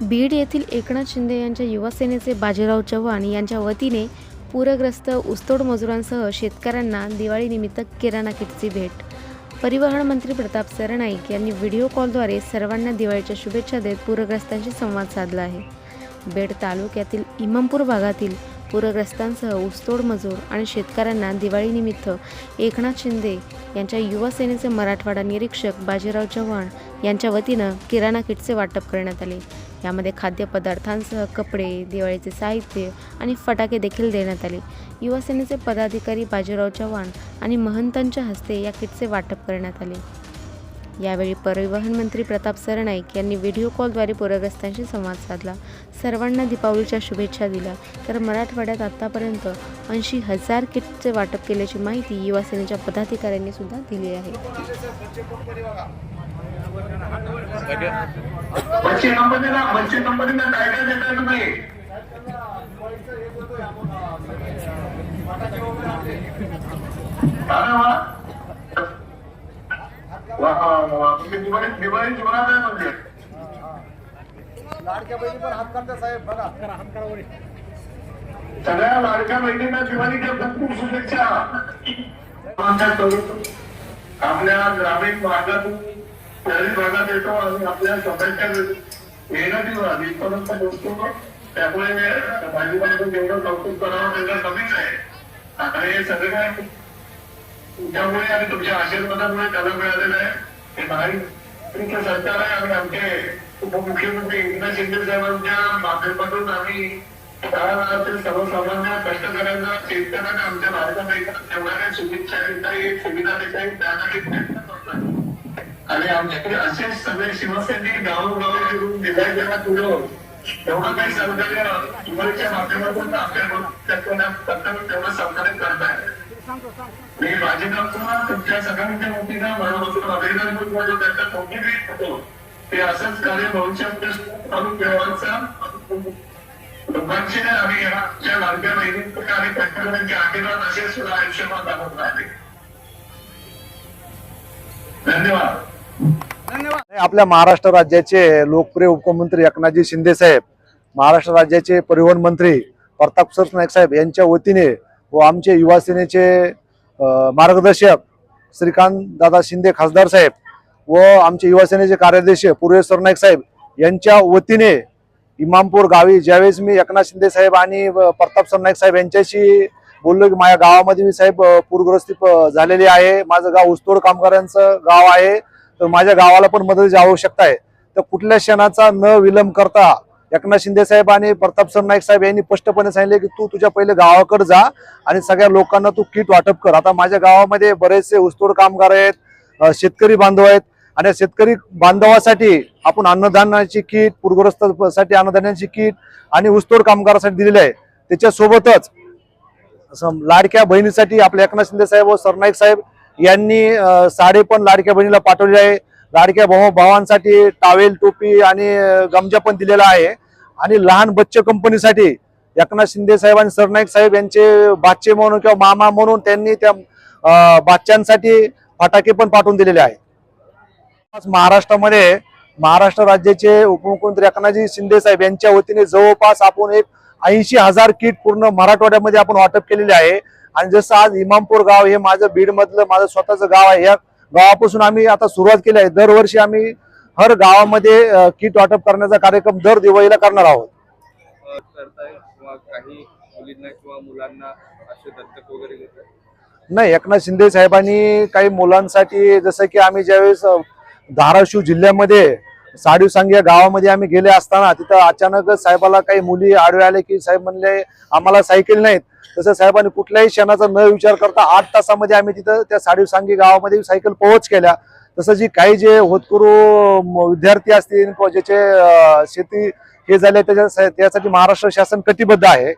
बीड येथील एकनाथ शिंदे यांच्या युवासेनेचे बाजीराव चव्हाण यांच्या वतीने पूरग्रस्त ऊसतोड मजुरांसह शेतकऱ्यांना दिवाळीनिमित्त किराणा किटची भेट. परिवहन मंत्री प्रताप सरनाईक यांनी व्हिडिओ कॉलद्वारे सर्वांना दिवाळीच्या शुभेच्छा देत पूरग्रस्तांशी संवाद साधला आहे. बेड तालुक्यातील इमामपूर भागातील पूरग्रस्तांसह ऊसतोड मजूर आणि शेतकऱ्यांना दिवाळीनिमित्त एकनाथ शिंदे यांच्या युवासेनेचे मराठवाडा निरीक्षक बाजीराव चव्हाण यांच्या वतीनं किराणा किटचे वाटप करण्यात आले. यामध्ये खाद्यपदार्थांसह कपडे दिवाळीचे साहित्य आणि फटाके देखील देण्यात आले. युवासेनेचे पदाधिकारी बाजीराव चव्हाण आणि महंतांच्या हस्ते या किटचे वाटप करण्यात आले. यावेळी परिवहन मंत्री प्रताप सरनाईक यांनी व्हिडिओ कॉलद्वारे पूरग्रस्तांशी संवाद साधला. सर्वांना दीपावलीच्या शुभेच्छा दिल्या. तर मराठवाड्यात आतापर्यंत ऐंशी हजार किटचे वाटप केल्याची माहिती युवासेनेच्या पदाधिकाऱ्यांनी सुद्धा दिली आहे. बच्चे कंपनीला बच्चे कंपनीला काय काय देताय तुम्ही. म्हणजे. लाडक्या बहिणी पण हात साहेब बघा. सगळ्या लाडक्या बहिणींना दिवाळीच्या खूप खूप शुभेच्छा आपल्या ग्रामीण भागातून शहरी भागात येतो आणि आपल्या स्वतःच्या मेहनतीवर इथपर्यंत पोहोचतो त्यामुळे भाजीपाल्यातून जेवढं कौतुक करावं तेवढं कमीच आहे. आणि हे सगळं काय? तुमच्यामुळे आणि तुमच्या आशीर्वादामुळे त्याला मिळालेलं आहे. हे महाराष्ट्र सरकार आहे आणि आमचे उपमुख्यमंत्री एकनाथ शिंदे साहेबांच्या माध्यमातून आम्ही तळागाळातील सर्वसामान्य कष्टकऱ्यांना शेतकऱ्यांना आमच्या भारतामध्ये तेवढ्या शुभेच्छा देता येईल सुविधा देता येईल त्यासाठी प्रयत्न करतोय आणि आमच्याकडे असे सगळे शिवसैनिक गावोगावी फिरून दिल्या जेव्हा पुढं. तेवढं काही सहकार्य दिवाळीच्या माध्यमातून आपल्या कर्तव्य तेवढं सहकार्य करताय मी माझे डॉक्टर तुमच्या सगळ्यांच्या वतीनं मनापासून अभिनंदन करतो. त्याचा मोठी भेट होतो ते असंच कार्य भविष्यामध्ये चालू ठेवायचं. लोकांचे आणि आमच्या लाडक्या बहिणींचे आणि कष्टकऱ्यांचे आशीर्वाद असे सुद्धा आयुष्यमान दाखवत राहते धन्यवाद. आपल्या महाराष्ट्र राज्याचे लोकप्रिय उपमुख्यमंत्री एकनाथजी शिंदे साहेब महाराष्ट्र राज्याचे परिवहन मंत्री प्रताप सरनाईक साहेब यांच्या वतीने व आमचे युवा सेनेचे मार्गदर्शक श्रीकांत दादा शिंदे खासदार साहेब व आमचे युवा सेनेचे कार्याध्यक्ष पूर्वेश सरनाईक साहेब यांच्या वतीने इमामपूर गावी ज्यावेळेस मी एकनाथ शिंदे साहेब आणि प्रताप सरनाईक साहेब यांच्याशी बोललो की माझ्या गावामध्ये मी साहेब पूरग्रस्ती झालेली आहे. माझं गाव ऊसतोड कामगारांचं गाव आहे. तर माझ्या गावाला पण मदतीची आवश्यकता आहे. तर कुठल्या क्षणाचा न विलंब करता एकनाथ शिंदे साहेब आणि प्रताप सरनाईक साहेब यांनी स्पष्टपणे सांगितले की तू तुझ्या पहिले गावाकडे जा आणि सगळ्या लोकांना तू किट वाटप कर. आता माझ्या गावामध्ये बरेचसे ऊसतोड कामगार आहेत शेतकरी बांधव आहेत आणि शेतकरी बांधवासाठी आपण अन्नधान्याची किट पूरग्रस्तासाठी अन्नधान्याची किट आणि ऊसतोड कामगारासाठी दिलेली आहे. त्याच्यासोबतच लाडक्या बहिणीसाठी आपल्या एकनाथ शिंदे साहेब व सरनाईक साहेब यांनी साडे पण लाडक्या बहिणीला पाठवलेले आहे. लाडक्या भाऊ भावांसाठी टावेल टोपी आणि गमजा पण दिलेला आहे. आणि लहान बच्चे कंपनीसाठी एकनाथ शिंदे साहेब आणि सरनाईक साहेब यांचे बादचे म्हणून किंवा मामा म्हणून त्यांनी त्या बादच्यांसाठी फटाके पण पाठवून दिलेले आहे. आज महाराष्ट्रामध्ये महाराष्ट्र राज्याचे उपमुख्यमंत्री एकनाथजी शिंदे साहेब यांच्या वतीने जवळपास आपण एक ऐंशी हजार किट पूर्ण मराठवाड्यामध्ये आपण वाटप केलेले आहे. आणि जसं आज इमामपूर गाव हे माझं बीड मधलं माझं स्वतःचं गाव आहे. या गावापासून आम्ही आता सुरुवात केली आहे. दरवर्षी आम्ही हर गावामध्ये किट वाटप करण्याचा कार्यक्रम दर दिवाळीला करणार आहोत. काही मुलींना किंवा मुलांना असे दत्तक वगैरे नाही एकनाथ शिंदे साहेबांनी काही मुलांसाठी जसं की आम्ही ज्यावेळेस धाराशिव जिल्ह्यामध्ये साडीवसांगी या गावामध्ये आम्ही गेले असताना तिथं अचानक साहेबाला काही मुली आडवे आले की साहेब म्हणले आम्हाला सायकल नाहीत. तसं साहेबांनी कुठल्याही क्षणाचा न विचार करता आठ तासामध्ये आम्ही तिथं त्या साडीवसांगी गावामध्ये सायकल पोहोच केल्या. तसं जी काही जे होतकरू म, विद्यार्थी असतील ज्याचे शेती हे झाले त्याच्या त्यासाठी महाराष्ट्र शासन कटिबद्ध आहे.